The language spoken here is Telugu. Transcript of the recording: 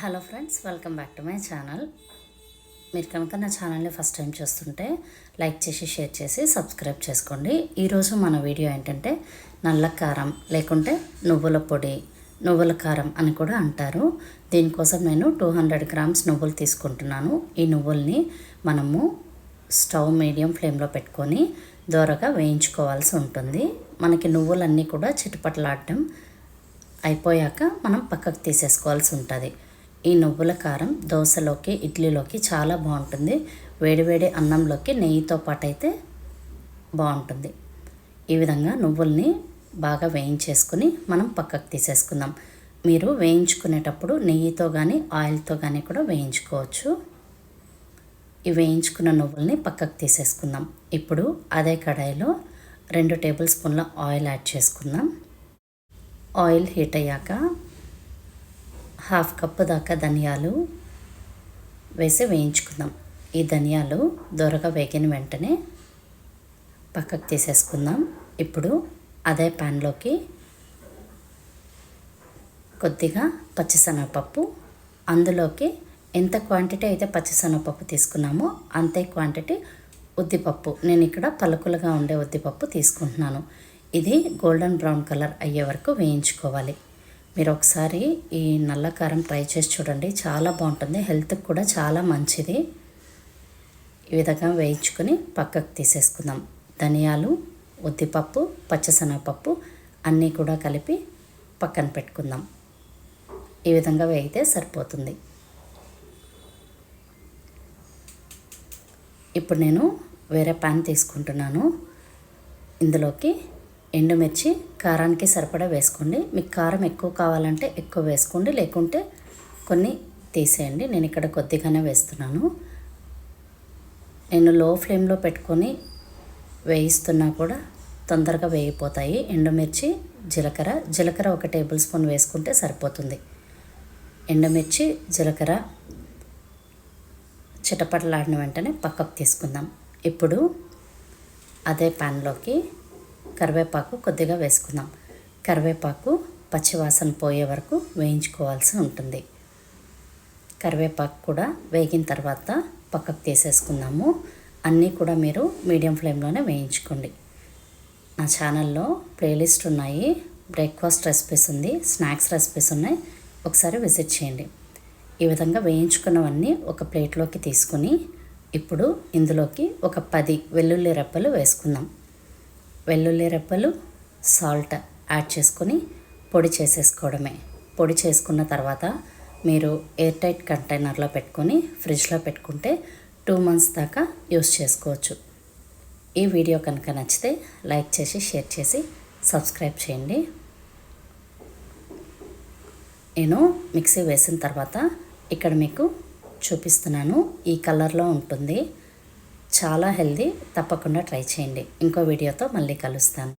Hello friends welcome back to my channel. మీరు కనుక నా ఛానల్ని ఫస్ట్ టైం చూస్తుంటే లైక్ చేసి షేర్ చేసి సబ్స్క్రైబ్ చేసుకోండి. ఈరోజు మన వీడియో ఏంటంటే నల్ల కారం లేకుంటే నువ్వుల పొడి నువ్వుల కారం అని కూడా అంటారు. దీనికోసం నేను టూ హండ్రెడ్ గ్రామ్స్ నువ్వులు తీసుకుంటున్నాను. ఈ నువ్వుల్ని మనము స్టవ్ మీడియం ఫ్లేమ్లో పెట్టుకొని దోరగా వేయించుకోవాల్సి ఉంటుంది. మనకి నువ్వులన్నీ కూడా చిటపటలాడటం అయిపోయాక మనం పక్కకు తీసేసుకోవాల్సి ఉంటుంది. ఈ నువ్వుల కారం దోశలోకి ఇడ్లీలోకి చాలా బాగుంటుంది. వేడివేడి అన్నంలోకి నెయ్యితో పాటు అయితే బాగుంటుంది. ఈ విధంగా నువ్వుల్ని బాగా వేయించేసుకుని మనం పక్కకు తీసేసుకుందాం. మీరు వేయించుకునేటప్పుడు నెయ్యితో కానీ ఆయిల్తో కానీ కూడా వేయించుకోవచ్చు. ఈ వేయించుకున్న నువ్వుల్ని పక్కకు తీసేసుకుందాం. ఇప్పుడు అదే కడాయిలో రెండు టేబుల్ స్పూన్ల ఆయిల్ యాడ్ చేసుకుందాం. ఆయిల్ హీట్ అయ్యాక హాఫ్ కప్పు దాకా ధనియాలు వేసి వేయించుకుందాం. ఈ ధనియాలు దొరగా వేగిన వెంటనే పక్కకు తీసేసుకుందాం. ఇప్పుడు అదే ప్యాన్లోకి కొద్దిగా పచ్చిశనగపప్పు అందులోకి ఎంత క్వాంటిటీ అయితే పచ్చిశనగపప్పు తీసుకున్నామో అంతే క్వాంటిటీ ఉద్దిపప్పు. నేను ఇక్కడ పలుకులుగా ఉండే ఉద్దిపప్పు తీసుకుంటున్నాను. ఇది గోల్డెన్ బ్రౌన్ కలర్ అయ్యే వరకు వేయించుకోవాలి. మీరు ఒకసారి ఈ నల్ల కారం ట్రై చేసి చూడండి. చాలా బాగుంటుంది. హెల్త్కి కూడా చాలా మంచిది. ఈ విధంగా వేయించుకొని పక్కకు తీసేసుకుందాం. ధనియాలు ఉద్దిపప్పు పచ్చశనగపప్పు అన్నీ కూడా కలిపి పక్కన పెట్టుకుందాం. ఈ విధంగా వేయితే సరిపోతుంది. ఇప్పుడు నేను వేరే ప్యాన్ తీసుకుంటున్నాను. ఇందులోకి ఎండుమిర్చి కారానికి సరిపడా వేసుకోండి. మీకు కారం ఎక్కువ కావాలంటే ఎక్కువ వేసుకోండి. లేకుంటే కొన్ని తీసేయండి. నేను ఇక్కడ కొద్దిగానే వేస్తున్నాను. నేను లో ఫ్లేమ్లో పెట్టుకొని వేయిస్తున్నా కూడా తొందరగా వేగిపోతాయి. ఎండుమిర్చి జీలకర్ర. జీలకర్ర ఒక టేబుల్ స్పూన్ వేసుకుంటే సరిపోతుంది. ఎండుమిర్చి జీలకర్ర చిటపటలాడిన వెంటనే పక్కకు తీసుకుందాం. ఇప్పుడు అదే ప్యాన్లోకి కరివేపాకు కొద్దిగా వేసుకుందాం. కరివేపాకు పచ్చివాసన పోయే వరకు వేయించుకోవాల్సి ఉంటుంది. కరివేపాకు కూడా వేగిన తర్వాత పక్కకు తీసేసుకుందాము. అన్నీ కూడా మీరు మీడియం ఫ్లేమ్లోనే వేయించుకోండి. నా ఛానల్లో ప్లేలిస్ట్ ఉన్నాయి. బ్రేక్ఫాస్ట్ రెసిపీస్ ఉంది స్నాక్స్ రెసిపీస్ ఉన్నాయి. ఒకసారి విజిట్ చేయండి. ఈ విధంగా వేయించుకున్నవన్నీ ఒక ప్లేట్లోకి తీసుకుని ఇప్పుడు ఇందులోకి ఒక పది వెల్లుల్లి రెప్పలు వేసుకుందాం. వెల్లుల్లి రెప్పలు సాల్ట్ యాడ్ చేసుకొని పొడి చేసేసుకోవడమే. పొడి చేసుకున్న తర్వాత మీరు ఎయిర్ టైట్ కంటైనర్లో పెట్టుకొని ఫ్రిడ్జ్లో పెట్టుకుంటే టూ మంత్స్ దాకా యూస్ చేసుకోవచ్చు. ఈ వీడియో కనుక నచ్చితే లైక్ చేసి షేర్ చేసి సబ్స్క్రైబ్ చేయండి. నేను మిక్సీ వేసిన తర్వాత ఇక్కడ మీకు చూపిస్తున్నాను. ఈ కలర్లో ఉంటుంది. చాలా హెల్దీ తప్పకుండా ట్రై చేయండి. ఇంకో వీడియోతో మళ్ళీ కలుస్తాను